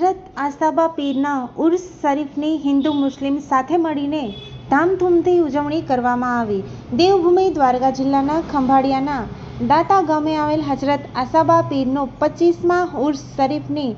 આસાબા પીરના ઉર્સ શરીફની હિન્દુ મુસ્લિમ સાથે મળીને ધામધૂમથી ઉજવણી કરવામાં આવી. દેવભૂમિ દ્વારકા જિલ્લાના ખંભાળિયાના દાતા ગામે આવેલ હજરત આસાબા પીરનો પચીસમાં ઉર્સ શરીફની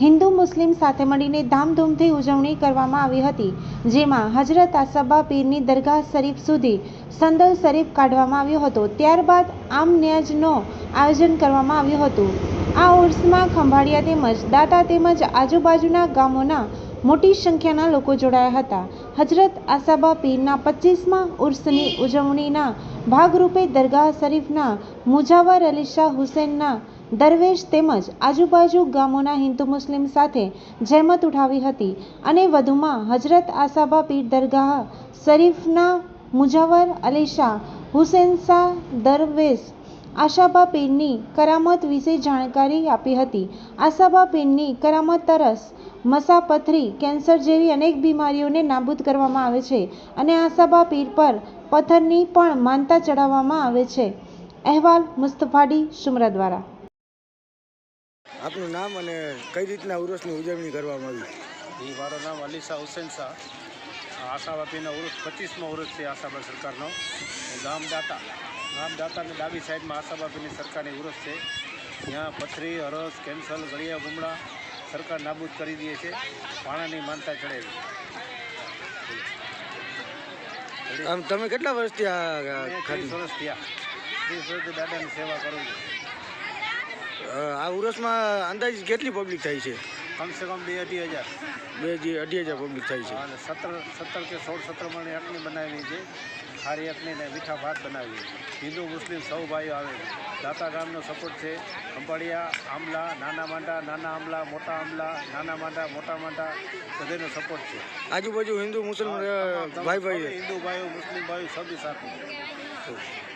હિન્દુ મુસ્લિમ સાથે મળીને ધામધૂમથી ઉજવણી કરવામાં આવી હતી, જેમાં હજરત આસાબા પીરની દરગાહ શરીફ સુધી સંદલ શરીફ કાઢવામાં આવ્યો હતો. ત્યારબાદ આમ ન્યાજનો આયોજન કરવામાં આવ્યું હતું. આ ઉર્સમાં ખંભાળિયા તેમજ દાતા તેમજ આજુબાજુના ગામોના મોટી સંખ્યાના લોકો જોડાયા હતા. હજરત આસાબા પીરના પચીસમાં ઉર્સની ઉજવણીના ભાગરૂપે દરગાહ શરીફના મુજાવર અલી શાહ હુસેનના દરવેશ તેમજ આજુબાજુ ગામોના હિન્દુ મુસ્લિમ સાથે જહેમત ઉઠાવી હતી અને વધુમાં હજરત આસાબા પીર દરગાહ શરીફના મુજાવર અલી શાહ હુસેન શાહ દરવેશ આશાબા પીરની કરામત વિશે જાણકારી આપી હતી. આશાબા પીરની કરામત તરસ મસાપથરી કેન્સર જેવી અનેક બીમારીઓને નાબૂદ કરવામાં આવે છે અને આશાબા પીર પર પથ્થરની પણ માનતા ચડાવવામાં આવે છે. અહેવાલ મુસ્તફાડી શુમરા દ્વારા. આપનું નામ અને કઈ રીતના ઉરસની ઉજવણી કરવામાં આવી? એ મારું નામ અલી શાહ હુસેન શાહ. આશાવાપીનો વૃક્ષ પચીસમો વૃક્ષ છે આશાબા સરકારનો. ગામદાતા ગામદાતાની ડાબી સાઈડમાં આશાબાપીની સરકારની વૃક્ષ છે. ત્યાં પથરી હરસ કેન્સલ ગળિયા ગુમડા સરકાર નાબૂદ કરી દે છે. પાણાની માનતા ચડે આમ તમે કેટલા વર્ષથી આ આ ત્રીસ વર્ષ થયા. ત્રીસ વર્ષથી દાદાની સેવા કરું છું. આ ઉરસમાં અંદાજ કેટલી પબ્લિક થાય છે? કમસે કમ બે અઢી હજાર. બે જે અઢી હજાર પબ્લિક થાય છે. અને સત્તર સત્તર કે સોળ સત્તર મણી એકની બનાવી છે. ખારી એકની ને મીઠા ભાત બનાવી હિન્દુ મુસ્લિમ સૌ ભાઈઓ આવે છે. દાતા ગામનો સપોર્ટ છે. ખંભાળિયા આમલા નાના માંડા નાના આમલા મોટા આમલા નાના માંડા મોટા માંડા બધાનો સપોર્ટ છે. આજુબાજુ હિન્દુ મુસ્લિમ ભાઈ ભાઈ હિન્દુ ભાઈઓ મુસ્લિમ ભાઈઓ સૌથી. સાથે